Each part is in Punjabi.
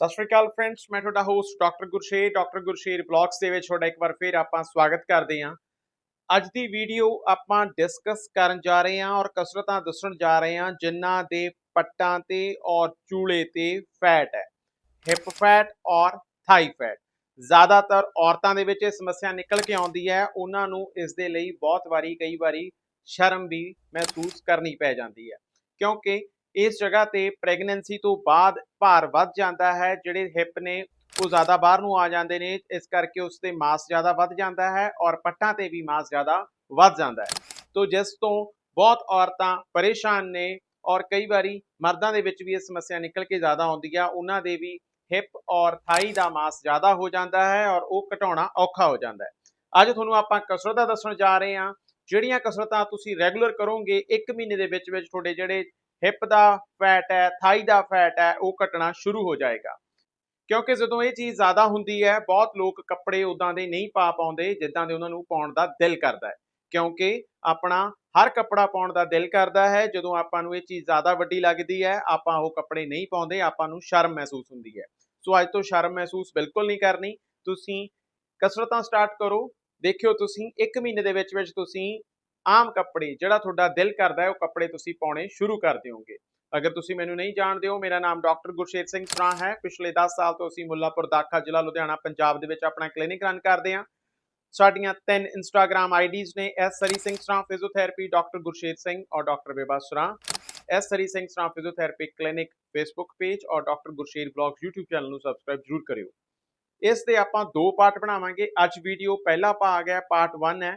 ਸਤਿ ਸ਼੍ਰੀ ਅਕਾਲ ਫਰੈਂਡਸ ਮੈਂ ਤੁਹਾਡਾ host doctor Gursher doctor Gursher blogs ਦੇ ਵਿੱਚ ਤੁਹਾਡਾ ਇੱਕ ਵਾਰ ਫੇਰ ਆਪਾਂ ਸਵਾਗਤ ਕਰਦੇ ਹਾਂ। ਅੱਜ ਦੀ ਵੀਡੀਓ ਆਪਾਂ ਡਿਸਕਸ ਕਰਨ ਜਾ ਰਹੇ ਹਾਂ ਔਰ ਕਸਰਤਾਂ ਦੱਸਣ ਜਾ ਰਹੇ ਹਾਂ ਜਿਨ੍ਹਾਂ ਦੇ ਪੱਟਾਂ ਤੇ ਔਰ ਚੂਲੇ ਤੇ ਫੈਟ ਹੈ। ਹਿਪ ਫੈਟ ਔਰ ਥਾਈ ਫੈਟ ਜ਼ਿਆਦਾਤਰ ਔਰਤਾਂ ਦੇ ਵਿੱਚ ਇਹ ਸਮੱਸਿਆ ਨਿਕਲ ਕੇ ਆਉਂਦੀ ਹੈ। ਉਹਨਾਂ ਨੂੰ ਇਸ ਦੇ ਲਈ ਬਹੁਤ ਵਾਰੀ ਕਈ ਵਾਰੀ ਸ਼ਰਮ ਵੀ ਮਹਿਸੂਸ ਕਰਨੀ ਪੈ ਜਾਂਦੀ ਹੈ। ਕਿਉਂਕਿ ਇਸ ਜਗ੍ਹਾ ਤੇ ਪ੍ਰੈਗਨੈਂਸੀ ਤੋਂ ਬਾਅਦ ਭਾਰ ਵੱਧ ਜਾਂਦਾ ਹੈ, ਜਿਹੜੇ ਹਿਪ ਨੇ ਉਹ ਜ਼ਿਆਦਾ ਬਾਹਰ ਨੂੰ ਆ ਜਾਂਦੇ ਨੇ, ਇਸ ਕਰਕੇ ਉਸ ਤੇ ਮਾਸ ਜ਼ਿਆਦਾ ਵੱਧ ਜਾਂਦਾ ਹੈ ਔਰ ਪੱਟਾਂ ਤੇ ਵੀ ਮਾਸ ਜ਼ਿਆਦਾ ਵੱਧ ਜਾਂਦਾ ਹੈ। ਤੋਂ ਜਿਸ ਤੋਂ ਬਹੁਤ ਔਰਤਾਂ ਪਰੇਸ਼ਾਨ ਨੇ ਔਰ ਕਈ ਵਾਰੀ ਮਰਦਾਂ ਦੇ ਵਿੱਚ ਵੀ ਇਹ ਸਮੱਸਿਆ ਨਿਕਲ ਕੇ ਜ਼ਿਆਦਾ ਆਉਂਦੀ ਆ, ਉਹਨਾਂ ਦੇ ਵੀ ਹਿਪ ਔਰ ਥਾਈ ਦਾ ਮਾਸ ਜ਼ਿਆਦਾ ਹੋ ਜਾਂਦਾ ਹੈ ਔਰ ਉਹ ਘਟਾਉਣਾ ਔਖਾ ਹੋ ਜਾਂਦਾ ਹੈ। ਅੱਜ ਤੁਹਾਨੂੰ ਆਪਾਂ ਕਸਰਤਾਂ ਦੱਸਣ ਜਾ ਰਹੇ ਹਾਂ, ਜਿਹੜੀਆਂ ਕਸਰਤਾਂ ਤੁਸੀਂ ਰੈਗੂਲਰ ਕਰੋਗੇ 1 ਮਹੀਨੇ ਦੇ ਵਿੱਚ ਵਿੱਚ ਤੁਹਾਡੇ ਜਿਹੜੇ ਹਿਪ ਦਾ ਫੈਟ ਹੈ ਥਾਈ ਦਾ ਫੈਟ ਹੈ, ਉਹ ਘਟਣਾ ਸ਼ੁਰੂ ਹੋ ਜਾਏਗਾ। ਕਿਉਂਕਿ ਜਦੋਂ ਇਹ ਚੀਜ਼ ਜ਼ਿਆਦਾ ਹੁੰਦੀ ਹੈ, ਬਹੁਤ ਲੋਕ ਕੱਪੜੇ ਉਦਾਂ ਦੇ ਨਹੀਂ ਪਾ ਪਾਉਂਦੇ ਜਿੱਦਾਂ ਦੇ ਉਹਨਾਂ ਨੂੰ ਪਾਉਣ ਦਾ ਦਿਲ ਕਰਦਾ ਹੈ। ਕਿਉਂਕਿ ਆਪਣਾ ਹਰ ਕੱਪੜਾ ਪਾਉਣ ਦਾ ਦਿਲ ਕਰਦਾ ਹੈ, ਜਦੋਂ ਆਪਾਂ ਨੂੰ ਇਹ ਚੀਜ਼ ਜ਼ਿਆਦਾ ਵੱਡੀ ਲੱਗਦੀ ਹੈ, ਆਪਾਂ ਉਹ ਕੱਪੜੇ ਨਹੀਂ ਪਾਉਂਦੇ, ਆਪਾਂ ਨੂੰ ਸ਼ਰਮ ਮਹਿਸੂਸ ਹੁੰਦੀ ਹੈ। ਸੋ ਅੱਜ ਤੋਂ ਸ਼ਰਮ ਮਹਿਸੂਸ ਬਿਲਕੁਲ ਨਹੀਂ ਕਰਨੀ। ਤੁਸੀਂ ਕਸਰਤਾਂ ਸਟਾਰਟ ਕਰੋ। ਦੇਖਿਓ ਤੁਸੀਂ 1 ਮਹੀਨੇ ਦੇ ਵਿੱਚ ਵਿੱਚ ਤੁਸੀਂ ਆਮ ਕੱਪੜੇ, ਜਿਹੜਾ ਤੁਹਾਡਾ ਦਿਲ ਕਰਦਾ ਹੈ, ਉਹ ਕੱਪੜੇ ਤੁਸੀਂ ਪਾਉਣੇ ਸ਼ੁਰੂ ਕਰ ਦਿਓਗੇ। ਅਗਰ ਤੁਸੀਂ ਮੈਨੂੰ ਨਹੀਂ ਜਾਣਦੇ ਹੋ, ਮੇਰਾ ਨਾਮ ਡਾਕਟਰ ਗੁਰਸ਼ੇਰ ਸਿੰਘ ਸਰਾ ਹੈ। ਪਿਛਲੇ 10 ਸਾਲ ਤੋਂ ਅਸੀਂ ਮੁੱਲਾਪੁਰ, ਦਾਖਾ ਜ਼ਿਲ੍ਹਾ ਲੁਧਿਆਣਾ, ਪੰਜਾਬ ਦੇ ਵਿੱਚ ਆਪਣਾ ਕਲੀਨਿਕ ਰਨ ਕਰਦੇ ਹਾਂ। ਸਾਡੀਆਂ ਤਿੰਨ ਇੰਸਟਾਗ੍ਰam ਆਈਡੀਜ਼ ਨੇ S Sri Singh Sra physiotherapy doctor Gursher Singh ਔਰ doctor Beba Sra. S Sri Singh Sra physiotherapy clinic Facebook page ਔਰ doctor Gursher blogs YouTube channel ਨੂੰ ਸਬਸਕ੍ਰਾਈਬ ਜ਼ਰੂਰ ਕਰਿਓ। ਇਸ ਤੇ ਆਪਾਂ ਦੋ ਪਾਰਟ ਬਣਾਵਾਂਗੇ। ਅੱਜ ਵੀਡੀਓ ਪਹਿਲਾ ਭਾਗ ਹੈ ਪਾਰਟ 1 ਹੈ।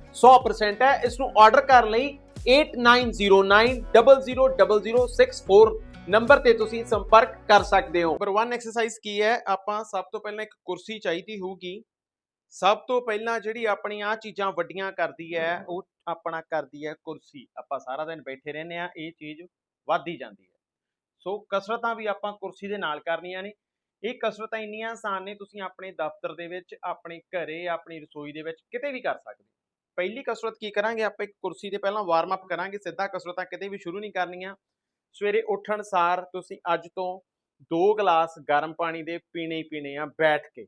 100% ਹੈ। ਇਸ ਨੂੰ ਆਰਡਰ ਕਰਨ ਲਈ 8909000064 ਨੰਬਰ ਤੇ ਤੁਸੀਂ ਸੰਪਰਕ ਕਰ ਸਕਦੇ ਹੋ। ਨੰਬਰ 1 ਐਕਸਰਸਾਈਜ਼ ਕੀ ਹੈ? ਆਪਾਂ ਸਭ ਤੋਂ ਪਹਿਲਾਂ ਇੱਕ ਕੁਰਸੀ ਚਾਹੀਦੀ ਹੋਊਗੀ। ਸਭ ਤੋਂ ਪਹਿਲਾਂ ਜਿਹੜੀ ਆਪਣੀ ਆਪਣੀਆਂ ਚੀਜ਼ਾਂ ਵੱਡੀਆਂ ਕਰਦੀ ਹੈ, ਉਹ ਆਪਣਾ ਕਰਦੀ ਹੈ ਕੁਰਸੀ। ਆਪਾਂ ਸਾਰਾ ਦਿਨ ਬੈਠੇ ਰਹਿੰਦੇ ਆ ਇਹ ਚੀਜ਼ ਵੱਧਦੀ ਜਾਂਦੀ ਹੈ। ਸੋ ਕਸਰਤਾਂ ਵੀ ਆਪਾਂ ਕੁਰਸੀ ਦੇ ਨਾਲ ਕਰਨੀਆਂ ਨੇ। ਇਹ ਕਸਰਤਾਂ ਇੰਨੀਆਂ ਆਸਾਨ ਨੇ, ਤੁਸੀਂ ਆਪਣੇ ਦਫ਼ਤਰ ਦੇ ਵਿੱਚ, ਆਪਣੇ ਘਰੇ, ਆਪਣੀ ਰਸੋਈ ਦੇ ਵਿੱਚ ਕਿਤੇ ਵੀ ਕਰ ਸਕਦੇ ਪਹਿਲੀ ਕਸਰਤ ਕੀ ਕਰਾਂਗੇ? ਆਪਾਂ ਇੱਕ ਕੁਰਸੀ ਤੇ ਪਹਿਲਾਂ ਵਾਰਮ ਅਪ ਕਰਾਂਗੇ, ਸਿੱਧਾ ਕਸਰਤਾਂ ਕਿਤੇ ਵੀ ਸ਼ੁਰੂ ਨਹੀਂ ਕਰਨੀਆਂ। ਸਵੇਰੇ ਉੱਠਣ ਸਾਰ ਤੁਸੀਂ ਅੱਜ ਤੋਂ 2 ਗਲਾਸ ਗਰਮ ਪਾਣੀ ਦੇ ਪੀਣੇ ਹੀ ਪੀਣੇ ਆ, ਬੈਠ ਕੇ।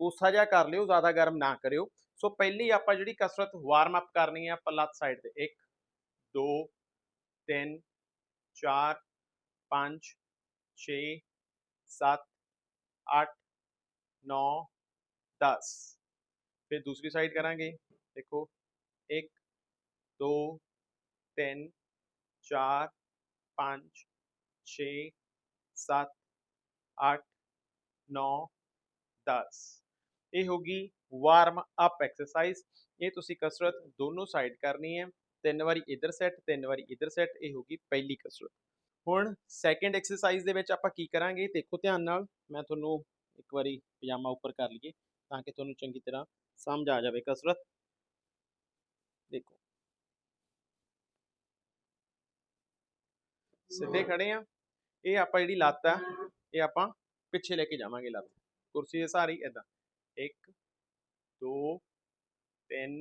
ਕੋਸਾ ਜਿਹਾ ਕਰ ਲਿਓ, ਜ਼ਿਆਦਾ ਗਰਮ ਨਾ ਕਰਿਓ। ਸੋ ਪਹਿਲੀ ਆਪਾਂ ਜਿਹੜੀ ਕਸਰਤ ਵਾਰਮ ਅਪ ਕਰਨੀ ਆ ਆਪਾਂ ਲੱਤ ਸਾਈਡ ਤੇ। 1 2 3 4 5 6 7 8 9 10 ਫਿਰ ਦੂਸਰੀ ਸਾਈਡ ਕਰਾਂਗੇ। ਦੇਖੋ 1 2 3 4 5 6 7 8 9 10 ਇਹ ਹੋਗੀ ਵਾਰਮ ਅਪ ਐਕਸਰਸਾਈਜ਼ ਇਹ ਤੁਸੀਂ ਕਸਰਤ ਦੋਨੋਂ ਸਾਈਡ ਕਰਨੀ ਹੈ ਤਿੰਨ ਵਾਰੀ ਇਧਰ ਸੈੱਟ ਤਿੰਨ ਵਾਰੀ ਇਧਰ ਸੈੱਟ ਇਹ ਹੋਗੀ ਪਹਿਲੀ ਕਸਰਤ ਹੁਣ ਸੈਕੰਡ ਐਕਸਰਸਾਈਜ਼ ਦੇ ਵਿੱਚ ਆਪਾਂ ਕੀ ਕਰਾਂਗੇ ਦੇਖੋ ਧਿਆਨ ਨਾਲ ਮੈਂ ਤੁਹਾਨੂੰ ਇੱਕ ਵਾਰੀ ਪਜਾਮਾ ਉੱਪਰ ਕਰ ਲਈਏ ਤਾਂ ਕਿ ਤੁਹਾਨੂੰ ਚੰਗੀ ਤਰ੍ਹਾਂ ਸਮਝ ਆ ਜਾਵੇ ਕਸਰਤ ਦੇਖੋ ਸਿੱਧੇ ਖੜੇ ਆ ਇਹ ਆਪਾਂ ਜਿਹੜੀ ਲੱਤ ਆ ਇਹ ਆਪਾਂ ਪਿੱਛੇ ਲੈ ਕੇ ਜਾਵਾਂਗੇ ਲੱਤ ਕੁਰਸੀ ਦੇ ਸਹਾਰੇ ਇਦਾਂ 1 2 3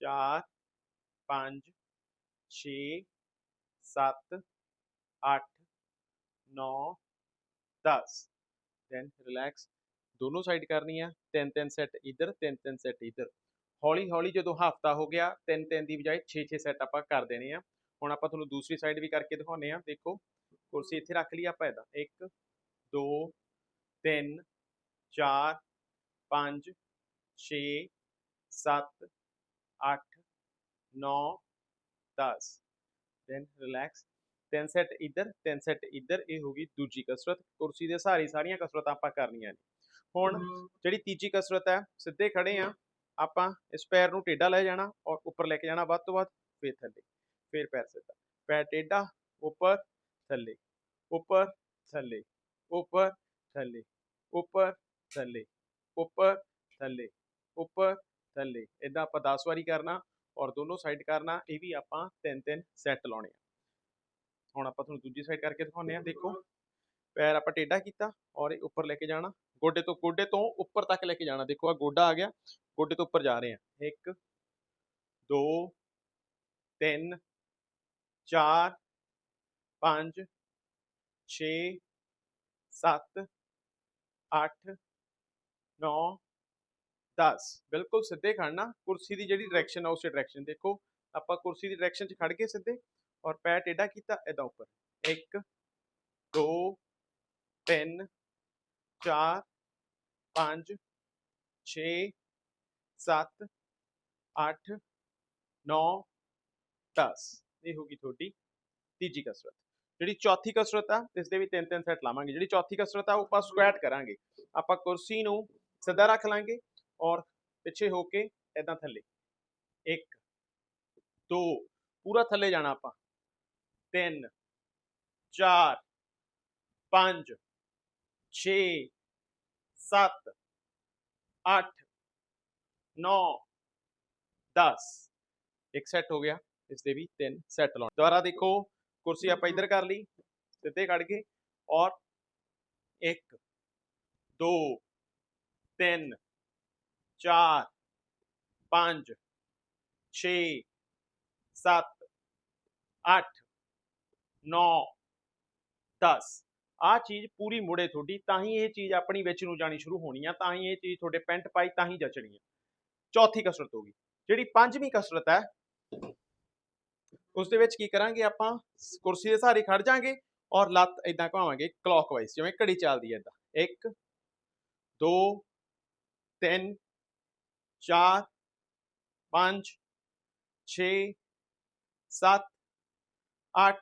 4 5 6 7 8 9 10 ਦੈਨ ਰਿਲੈਕਸ ਦੋਨੋਂ ਸਾਈਡ ਕਰਨੀ ਆ ਤਿੰਨ ਤਿੰਨ ਸੈੱਟ ਇਧਰ ਤਿੰਨ ਤਿੰਨ ਸੈੱਟ ਇਧਰ ਹੌਲੀ ਹੌਲੀ ਜਦੋਂ ਹਫਤਾ ਹੋ ਗਿਆ ਤਿੰਨ ਤਿੰਨ ਦੀ ਬਜਾਏ 6 6 ਸੈੱਟ ਆਪਾਂ ਕਰ ਦੇਣੇ ਆ ਹੁਣ ਆਪਾਂ ਤੁਹਾਨੂੰ ਦੂਸਰੀ ਸਾਈਡ ਵੀ ਕਰਕੇ ਦਿਖਾਉਨੇ ਆ ਦੇਖੋ, ਕੁਰਸੀ ਇੱਥੇ ਰੱਖ ਲਈ ਆਪਾਂ ਇਦਾਂ 1 2 3 4 5 6 7 8 9 10 ਦੈਨ ਰਿਲੈਕਸ ਤਿੰਨ ਸੈੱਟ ਇੱਧਰ, ਤਿੰਨ ਸੈੱਟ ਇੱਧਰ, ਇਹ ਹੋ ਗਈ ਦੂਜੀ ਕਸਰਤ। ਕੁਰਸੀ ਦੇ ਸਹਾਰੇ ਸਾਰੀਆਂ ਕਸਰਤਾਂ ਆਪਾਂ ਕਰਨੀਆਂ ਨੇ। ਹੁਣ ਜਿਹੜੀ ਤੀਜੀ ਕਸਰਤ ਹੈ, ਸਿੱਧੇ ਖੜੇ ਆ ਆਪਾਂ ਇਸ ਪੈਰ ਨੂੰ ਟੇਢਾ ਲੈ ਜਾਣਾ ਔਰ ਉੱਪਰ ਲੈ ਕੇ ਜਾਣਾ ਵੱਧ ਤੋਂ ਵੱਧ, ਫੇਰ ਥੱਲੇ। ਫੇਰ ਪੈਰ ਸਿੱਧਾ, ਪੈਰ ਟੇਢਾ, ਉੱਪਰ, ਥੱਲੇ ਉੱਪਰ ਥੱਲੇ ਉੱਪਰ ਥੱਲੇ ਉੱਪਰ ਥੱਲੇ ਉੱਪਰ ਥੱਲੇ ਉੱਪਰ, ਥੱਲੇ ਇਦਾਂ ਆਪਾਂ 10 ਵਾਰੀ ਕਰਨਾ ਔਰ ਦੋਨੋਂ ਸਾਈਡ ਕਰਨਾ, ਇਹ ਵੀ ਆਪਾਂ ਤਿੰਨ ਤਿੰਨ ਸੈੱਟ ਲਾਉਣੇ ਆ। ਹੁਣ ਆਪਾਂ ਤੁਹਾਨੂੰ ਦੂਜੀ ਸਾਈਡ ਕਰਕੇ ਦਿਖਾਉਂਦੇ ਆ ਦੇਖੋ। ਪੈਰ ਆਪਾਂ ਟੇਢਾ ਕੀਤਾ ਔਰ ਇਹ ਉੱਪਰ ਲੈ ਕੇ ਜਾਣਾ, ਗੋਡੇ ਤੋਂ ਗੋਡੇ ਤੋਂ ਉੱਪਰ ਤੱਕ ਲੈ ਕੇ ਜਾਣਾ। ਦੇਖੋ ਆ ਗੋਡਾ ਆ ਗਿਆ, ਗੋਡੇ ਤੋਂ ਉੱਪਰ ਜਾ ਰਹੇ ਆ। 1 2 3 4 5 6 7 8 9 10 ਬਿਲਕੁਲ ਸਿੱਧੇ ਖੜਨਾ ਕੁਰਸੀ ਦੀ ਜਿਹੜੀ ਡਾਇਰੈਕਸ਼ਨ ਆ ਉਸੇ ਡਾਇਰੈਕਸ਼ਨ ਦੇਖੋ ਆਪਾਂ ਕੁਰਸੀ ਦੀ ਡਾਇਰੈਕਸ਼ਨ 'ਚ ਖੜ ਕੇ ਸਿੱਧੇ ਔਰ ਪੈਰ ਟੇਢਾ ਕੀਤਾ ਇਦਾਂ ਉੱਪਰ 1 2 3 4 5 6 7 8 9 10 ਇਹ ਹੋਗੀ ਤੁਹਾਡੀ ਤੀਜੀ ਕਸਰਤ। ਜਿਹੜੀ ਚੌਥੀ ਕਸਰਤ ਆ ਇਸ ਦੇ ਵੀ ਤਿੰਨ ਤਿੰਨ ਸੈੱਟ ਲਾਵਾਂਗੇ। ਜਿਹੜੀ ਚੌਥੀ ਕਸਰਤ ਆ, ਉਹ ਆਪਾਂ ਸਕੁਐਟ ਕਰਾਂਗੇ। ਆਪਾਂ ਕੁਰਸੀ ਨੂੰ ਸਿੱਧਾ ਰੱਖ ਲਾਂਗੇ ਔਰ ਪਿੱਛੇ ਹੋ ਕੇ ਇਦਾਂ ਥੱਲੇ। 1 2 ਪੂਰਾ ਥੱਲੇ ਜਾਣਾ ਆਪਾਂ। 3 4 5 6 7 8 9 10 ਇੱਕ ਸੈੱਟ ਹੋ ਗਿਆ। ਇਸ ਦੇ ਵੀ ਤਿੰਨ ਸੈੱਟ ਲਾਉਣੇ। ਦੁਬਾਰਾ ਦੇਖੋ, ਕੁਰਸੀ ਆਪਾਂ ਇੱਧਰ ਕਰ ਲਈ, ਸਿੱਧੇ ਕੱਢ ਗਏ ਔਰ 1 2 3 4 5 6 7 8 9 10 ਆ ਚੀਜ਼ ਪੂਰੀ ਮੁੜੇ ਤੁਹਾਡੀ, ਤਾਂ ਹੀ ਇਹ ਚੀਜ਼ ਆਪਣੀ ਵਿੱਚ ਨੂੰ ਜਾਣੀ ਸ਼ੁਰੂ ਹੋਣੀ ਆ, ਤਾਂ ਹੀ ਇਹ ਚੀਜ਼ ਤੁਹਾਡੇ ਪੈਂਟ ਪਾਈ, ਤਾਂ ਹੀ ਜਚਣੀ ਆ। ਚੌਥੀ ਕਸਰਤ ਹੋਗੀ ਜਿਹੜੀ ਪੰਜਵੀਂ ਕਸਰਤ ਹੈ ਉਸ ਦੇ ਵਿੱਚ ਕੀ ਕਰਾਂਗੇ ਆਪਾਂ? ਕੁਰਸੀ ਦੇ ਸਹਾਰੇ ਖੜ ਜਾਾਂਗੇ ਔਰ ਲੱਤ ਇਦਾਂ ਘੁਮਾਵਾਂਗੇ ਕਲੌਕਵਾਈਜ਼ ਜਿਵੇਂ ਘੜੀ ਚੱਲਦੀ ਹੈ ਇਦਾਂ 1 2 3 4 5 6 7 8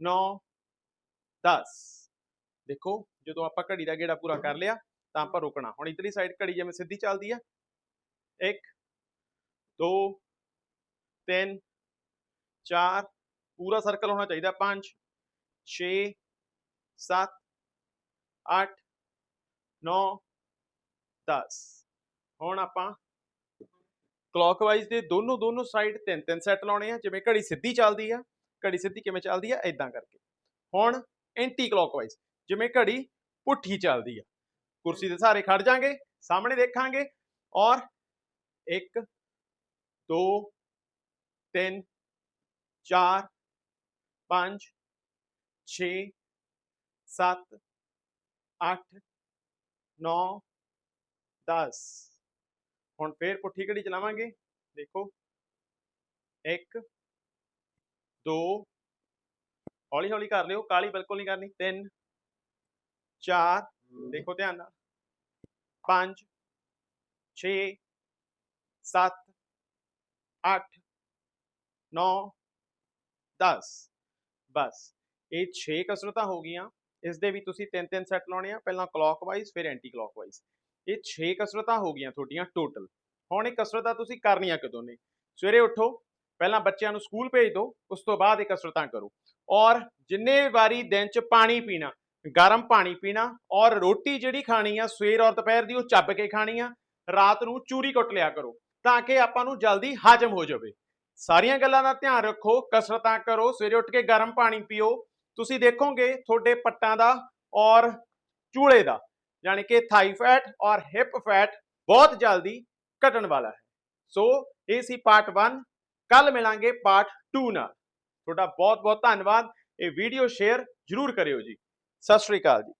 9 10 ਦੇਖੋ, ਜਦੋਂ ਆਪਾਂ ਘੜੀ ਦਾ ਗੇੜਾ ਪੂਰਾ ਕਰ ਲਿਆ, ਤਾਂ ਆਪਾਂ ਰੁਕਣਾ। ਹੁਣ ਇਧਰਲੀ ਸਾਈਡ ਘੜੀ ਜਿਵੇਂ ਸਿੱਧੀ ਚੱਲਦੀ ਆ 1 2 3 4 ਪੂਰਾ ਸਰਕਲ ਹੋਣਾ ਚਾਹੀਦਾ 5 6 7 8 9 10 ਹੁਣ ਆਪਾਂ ਕਲੌਕਵਾਈਜ਼ ਦੇ ਦੋਨੋਂ ਦੋਨੋਂ ਸਾਈਡ ਤਿੰਨ ਤਿੰਨ ਸੈੱਟ ਲਾਉਣੇ ਆ, ਜਿਵੇਂ ਘੜੀ ਸਿੱਧੀ ਚੱਲਦੀ ਆ, ਘੜੀ ਸਿੱਧੀ ਕਿਵੇਂ ਚੱਲਦੀ ਆ ਇਦਾਂ ਕਰਕੇ। ਹੁਣ ਐਂਟੀ ਕਲੌਕਵਾਈਜ਼ ਜਿਵੇਂ ਘੜੀ ਪੁੱਠੀ ਚੱਲਦੀ ਆ। ਕੁਰਸੀ ਦੇ ਸਹਾਰੇ ਖੜ ਜਾਾਂਗੇ, ਸਾਹਮਣੇ ਦੇਖਾਂਗੇ ਔਰ 1 2 3 4 5 6 7 8 9 10 ਹੁਣ ਫੇਰ ਪੁੱਠੀ ਘੜੀ ਚਲਾਵਾਂਗੇ ਦੇਖੋ 1 2 ਹੌਲੀ ਹੌਲੀ ਕਰ ਲਿਓ ਕਾਲੀ ਬਿਲਕੁਲ ਨਹੀਂ ਕਰਨੀ 3 4 ਦੇਖੋ ਧਿਆਨ ਨਾਲ 5 6 7 8 9 10 ਬਸ। ਇਹ 6 ਕਸਰਤਾਂ ਹੋ ਗਈਆਂ। ਇਸ ਦੇ ਵੀ ਤੁਸੀਂ ਤਿੰਨ ਤਿੰਨ ਸੈੱਟ ਲਾਉਣੇ ਆ। ਪਹਿਲਾਂ ਕਲੌਕਵਾਈਜ਼ ਫਿਰ ਐਂਟੀ ਕਲੌਕਵਾਈਜ਼ ਇਹ 6 ਕਸਰਤਾਂ ਹੋ ਗਈਆਂ ਤੁਹਾਡੀਆਂ ਟੋਟਲ ਹੁਣ ਇਹ ਕਸਰਤਾਂ ਤੁਸੀਂ ਕਰਨੀਆਂ ਕਦੋਂ ਨੇ? ਸਵੇਰੇ ਉੱਠੋ, ਪਹਿਲਾਂ ਬੱਚਿਆਂ ਨੂੰ ਸਕੂਲ ਭੇਜ ਦਿਓ, ਉਸ ਤੋਂ ਬਾਅਦ ਇਹ ਕਸਰਤਾਂ ਕਰੋ। ਔਰ ਜਿੰਨੇ ਵਾਰੀ ਦਿਨ 'ਚ ਪਾਣੀ ਪੀਣਾ, ਗਰਮ ਪਾਣੀ ਪੀਣਾ, ਔਰ ਰੋਟੀ ਜਿਹੜੀ ਖਾਣੀ ਆ, ਸਵੇਰ ਔਰ ਦੁਪਹਿਰ ਦੀ, ਉਹ ਚੱਬ ਕੇ ਖਾਣੀ ਆ। ਰਾਤ ਨੂੰ ਚੂਰੀ ਕੁੱਟ ਲਿਆ ਕਰੋ, ਤਾਂ ਕਿ ਆਪਾਂ ਨੂੰ ਜਲਦੀ ਹਾਜ਼ਮ ਹੋ ਜਾਵੇ। ਸਾਰੀਆਂ ਗੱਲਾਂ ਦਾ ਧਿਆਨ ਰੱਖੋ, ਕਸਰਤਾਂ ਕਰੋ, ਸਵੇਰੇ ਉੱਠ ਕੇ ਗਰਮ ਪਾਣੀ ਪੀਓ। ਤੁਸੀਂ ਦੇਖੋਗੇ ਤੁਹਾਡੇ ਪੱਟਾਂ ਦਾ ਔਰ ਚੂਲੇ ਦਾ, ਯਾਨੀ ਕਿ ਥਾਈ ਫੈਟ ਔਰ ਹਿਪ ਫੈਟ ਬਹੁਤ ਜਲਦੀ ਘਟਣ ਵਾਲਾ ਹੈ। ਸੋ ਇਹ ਸੀ ਪਾਰਟ 1 ਕੱਲ ਮਿਲਾਂਗੇ ਪਾਰਟ 2 ਨਾਲ। ਤੁਹਾਡਾ ਬਹੁਤ ਬਹੁਤ ਧੰਨਵਾਦ। ਇਹ ਵੀਡੀਓ ਸ਼ੇਅਰ ਜਰੂਰ ਕਰਿਓ ਜੀ। ਸਤਿ ਸ਼੍ਰੀ ਅਕਾਲ ਜੀ।